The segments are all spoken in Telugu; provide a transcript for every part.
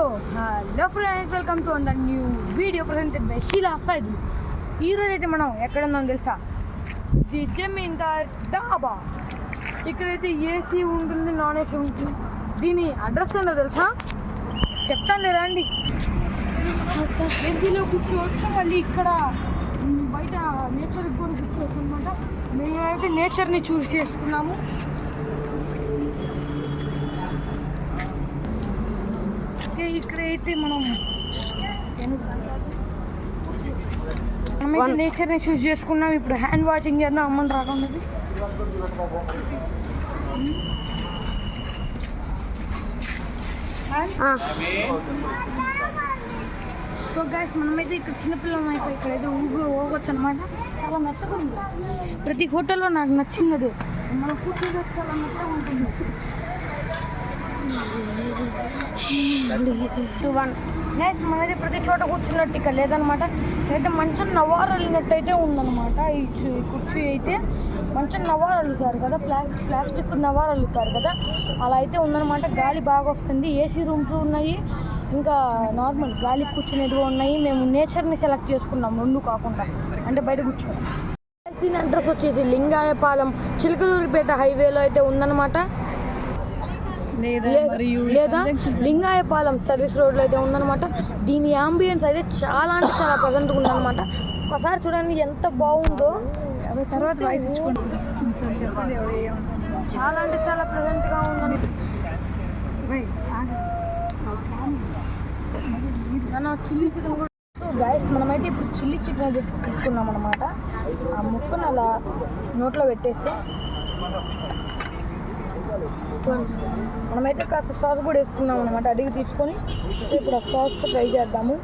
So hello friends welcome to another new video presented by Sheela ఫైదులు ఈరోజు అయితే మనం ఎక్కడ ఉన్నాం తెలుసా? ది జమీందార్ డాబా. ఇక్కడైతే ఏసీ ఉంటుంది నాన్ ఏసీ ఉంటుంది. దీని అడ్రస్ ఏంటో తెలుసా? చెప్తాను రండి. ఏసీలో కూర్చోవచ్చు మళ్ళీ ఇక్కడ బయట నేచర్ కూడా కూర్చోవచ్చు అనమాట మేమైతే నేచర్ని చూస్ చేసుకున్నాము ఓకే ఇక్కడైతే మనం మనమైతే నేచర్ని చూస్ చేసుకున్నాం. ఇప్పుడు హ్యాండ్ వాషింగ్ చేద్దాం. అమ్మని రాకుండా సో గైస్ మనమైతే ఇక్కడ చిన్నపిల్లం అయిపోయి ఇక్కడైతే ఊగు పోగొచ్చు అనమాట చాలా మెత్తగా ఉంది. ప్రతి హోటల్లో నాకు నచ్చింది అది. మన కూర్చోది చాలా మెత్తగా ఉంటుంది. టూ వన్ నెక్స్ట్ మనది ప్రతి చోట కూర్చున్నట్టు ఇక్కడ లేదనమాట. అయితే మంచి నవారు వెళ్ళినట్టు అయితే ఉందన్నమాట ఈ కుర్చీ అయితే మంచి నవారు అల్లుతారు కదా? ప్లా ప్లాస్టిక్ నవారు అల్లుతారు కదా? అలా అయితే ఉందన్నమాట గాలి బాగా వస్తుంది. ఏసీ రూమ్స్ ఉన్నాయి. ఇంకా నార్మల్ గాలి కూర్చునేదిగా ఉన్నాయి. మేము నేచర్ని సెలెక్ట్ చేసుకున్నాం. రెండు కాకుండా. అంటే బయట కూర్చున్నాం. దీని అడ్రస్ వచ్చేసి లింగాయపాలెం చిలకలూరిపేట హైవేలో అయితే ఉందన్నమాట లేదా లింగాయపాలెం సర్వీస్ రోడ్లో అయితే ఉందన్నమాట. దీని అంబియన్స్ అయితే చాలా అంటే చాలా ప్రజెంట్గా ఉందన్నమాట. ఒకసారి చూడండి ఎంత బాగుందో. చాలా అంటే చాలా ప్రజెంట్గా మన చిల్లీ చికెన్ కూడా సో గైస్ మనమైతే ఇప్పుడు చిల్లీ చికెన్ అయితే తీసుకున్నాం అనమాట ఆ ముక్కను అలా నోట్లో పెట్టేస్తే మనమైతే కాస్త సాస్ కూడా వేసుకున్నాం అనమాట అడిగి తీసుకొని ఇప్పుడు ఆ సాస్తో ట్రై చేద్దాము.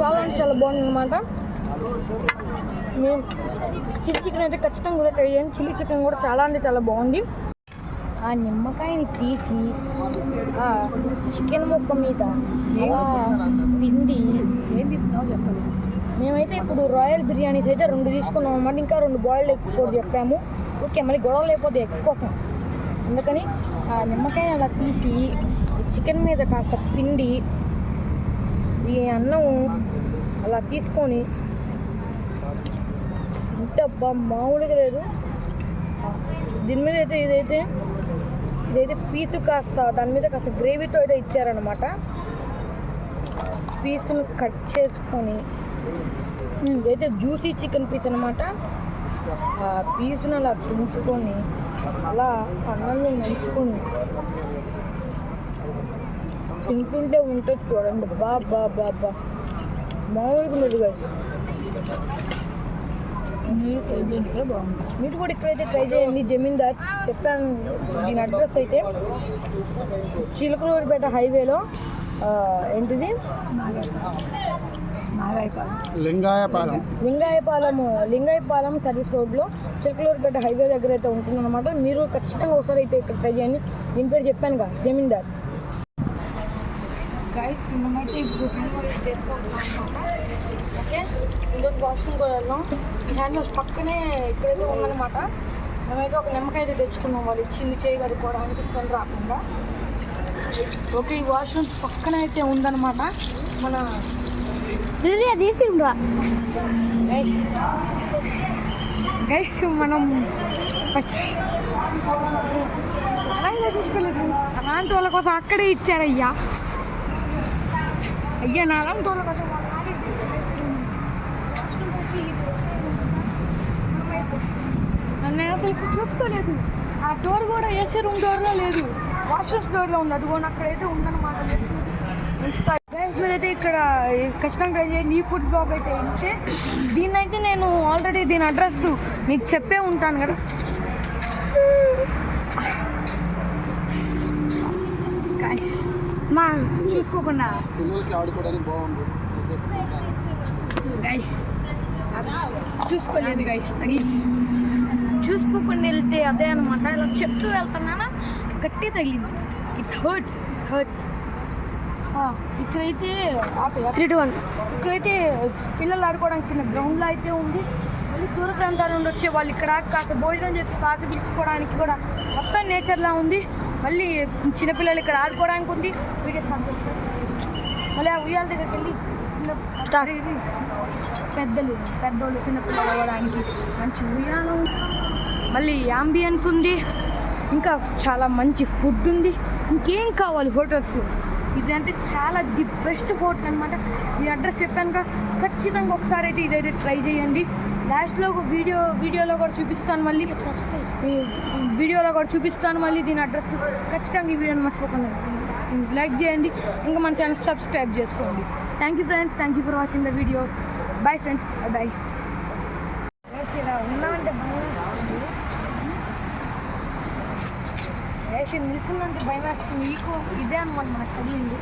చాలా అంటే చాలా బాగుంది అనమాట మేము చిల్లీ చికెన్ అయితే ఖచ్చితంగా కూడా ట్రై చేయండి. చిల్లీ చికెన్ కూడా చాలా అంటే చాలా బాగుంది. ఆ నిమ్మకాయని తీసి ఆ చికెన్ ముక్క మీద అలా పిండి. ఏం తీసుకున్నావు చెప్పండి మేమైతే ఇప్పుడు రాయల్ బిర్యానీస్ అయితే రెండు తీసుకున్నాం అన్నమాట. ఇంకా రెండు బాయిల్డ్ ఎగ్స్ కూడా చెప్పాము. ఓకే మళ్ళీ గొడవ లేకపోతే ఎగ్స్ కోసం. అందుకని ఆ నిమ్మకాయ అలా తీసి చికెన్ మీద కాస్త పిండి ఈ అన్నం అలా తీసుకొని ఇంత మామూలుగా లేదు. దీని మీద అయితే ఇదైతే ఇదైతే పీసు కాస్త దాని మీద కాస్త గ్రేవీతో అయితే ఇచ్చారనమాట పీసును కట్ చేసుకొని. ఇదైతే జ్యూసీ చికెన్ పీస్ అనమాట ఆ పీసును అలా తుంచుకొని అలా అన్నంలో నంచుకొని. తింటుంటే ఉంటుంది చూడండి. బా బా బా బా మామూలుగా ఉండదు కదా. మీరు ట్రై చేయండి బాగుంది మీరు కూడా ఇక్కడైతే ట్రై చేయండి జమీందార్ చెప్పాను దీని అడ్రస్ అయితే. చిలకలూరిపేట హైవేలో ఏంటిది? లింగాయపాలెం. లింగాయపాలెం లింగాయపాలెం సర్వీస్ రోడ్లో చిలకలూరిపేట హైవే దగ్గర అయితే ఉంటుందన్నమాట. మీరు ఖచ్చితంగా ఒకసారి అయితే ఇక్కడ ట్రై చేయండి. దీని పేరు చెప్పాను కదా జమీందార్. గైస్ మనమైతే ఇప్పుడు హ్యాండ్ వాష్ చేసుకుంటున్నాం ఓకే ఇంకొక బాక్సింగ్ కూడా వెళ్దాం ఈ హ్యాండ్ వాష్ పక్కనే ఇక్కడైతే ఉందన్నమాట. మేమైతే ఒక నిమ్మకాయ అయితే తెచ్చుకున్నాం. వాళ్ళు ఇచ్చింది చేయగలుగుకోవడానికి స్మెల్ రాకుండా. ఓకే ఈ వాష్రూమ్స్ పక్కన అయితే ఉందన్నమాట. మన తీసిండ్రా. గైస్ మనం అలా ఇలా చూసుకోలేదు. అలాంటి వాళ్ళ కోసం అక్కడే ఇచ్చారయ్యా. అయ్యా నా అలాంటి వాళ్ళ కోసం అలాగే నన్ను అసలు చూసుకోలేదు. ఆ డోర్ కూడా ఏసీ రూమ్ డోర్లో లేదు. వాష్రూమ్స్ డోర్లో ఉంది. అది కూడా అక్కడైతే ఉందన్నమాట. మీరైతే ఇక్కడ ఖచ్చితంగా ట్రై చేయండి ఈ ఫుడ్ బ్లాగ్ అయితే ఇస్తే దీన్నైతే నేను ఆల్రెడీ దీని అడ్రస్ మీకు చెప్పే ఉంటాను కదా. మా చూసుకోకుండా. ఆడుకోవడానికి బాగుంది గైస్ చూసుకోలేదు గైస్ తగిలింది చూసుకోకుండా వెళ్తే అదే అనమాట ఇలా చెప్తూ వెళ్తున్నానా? గట్టి తగిలింది. ఇట్స్ హర్ట్స్ ఇట్స్ హర్ట్స్ ఇక్కడైతే త్రీ టు వన్ ఇక్కడైతే పిల్లలు ఆడుకోవడానికి చిన్న గ్రౌండ్లో అయితే ఉంది. మళ్ళీ దూర ప్రాంతాల నుండి వచ్చే వాళ్ళు ఇక్కడ కాస్త భోజనం చేసి కాస్త పిలుచుకోవడానికి కూడా మొత్తం నేచర్లా ఉంది. మళ్ళీ చిన్నపిల్లలు ఇక్కడ ఆడుకోవడానికి ఉంది. వీడియో మళ్ళీ ఆ ఉయ్యాల దగ్గరికి వెళ్ళి చిన్న స్టార్ట్. పెద్దలు పెద్దోళ్ళు చిన్నపిల్లలు అవ్వడానికి మంచి ఉయ్యాలు మళ్ళీ యాంబియన్స్ ఉంది. ఇంకా చాలా మంచి ఫుడ్ ఉంది. ఇంకేం కావాలి హోటల్స్ ఇది అంటే చాలా ది బెస్ట్ హోటల్ అనమాట ఈ అడ్రస్ చెప్పానుక ఖచ్చితంగా ఒకసారి అయితే ఇదైతే ట్రై చేయండి. లాస్ట్లో వీడియో వీడియోలో కూడా చూపిస్తాను మళ్ళీ. వీడియోలో కూడా చూపిస్తాను మళ్ళీ దీని అడ్రస్. ఖచ్చితంగా ఈ వీడియోని మర్చిపోకుండా లైక్ చేయండి ఇంకా మన ఛానల్ సబ్స్క్రైబ్ చేసుకోండి. Thank you friends thank you for watching the video bye friends bye ఇలా ఉన్నామంటే వేసి నిల్చుందంటే భయం వేస్తుంది. మీకు ఇదే అనమాట మనకు తగిలింది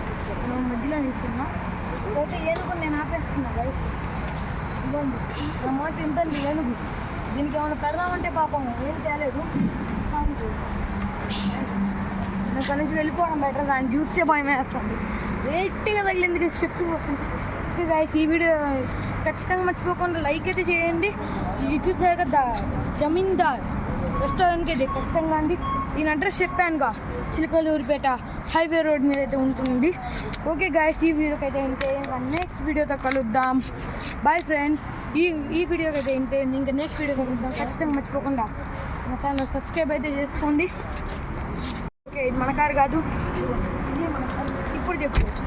మనం మధ్యలో నిల్చున్నాం. పోతే ఏనుగు నేను ఆపేస్తున్నా గైస్ ఇవ్వండి నా ఇంత ఏనుగు. దీనికి ఏమైనా పెడదామంటే పాపం ఏం తేలేదు. ఇక్కడ నుంచి వెళ్ళిపోవడం బెటర్ దాన్ని చూస్తే భయం వేస్తుంది. రేట్గా తగిలింది కదా చెప్పు. గాయస్ ఈ వీడియో ఖచ్చితంగా మర్చిపోకుండా లైక్ అయితే చేయండి. ఇది చూసారు కదా జమీందార్ రెస్టారెంట్కి అయితే ఖచ్చితంగా అండి. దీని అడ్రస్ చెప్పానుగా చిలకలూరిపేట హైవే రోడ్ మీద అయితే ఉంటుంది. ఓకే గాయస్ ఈ వీడియోకి అయితే ఇంతే ఇంకా నెక్స్ట్ వీడియోతో కలుద్దాం. బాయ్ ఫ్రెండ్స్ ఈ ఈ వీడియోకి అయితే ఇంతే ఇంకా నెక్స్ట్ వీడియో కలుద్దాం. ఖచ్చితంగా మర్చిపోకుండా మా ఛానల్ సబ్స్క్రైబ్ అయితే చేసుకోండి. ఓకే ఇది మన కారు కాదు. ఇప్పుడు చెప్పుకోవచ్చు.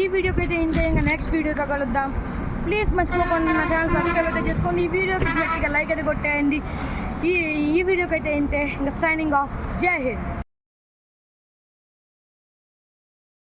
ఈ వీడియోకి అయితే ఇంతే ఇంకా నెక్స్ట్ వీడియోతో కలుద్దాం. ప్లీజ్ మర్చిపోకుండా నా ఛానల్ సబ్స్క్రైబ్ అయితే చేసుకోండి. ఈ వీడియోకి గట్టిగా లైక్ అయితే కొట్టేయండి. ఈ ఈ వీడియోకి అయితే ఇంతే ఇంకా సైనింగ్ ఆఫ్ జై హింద్.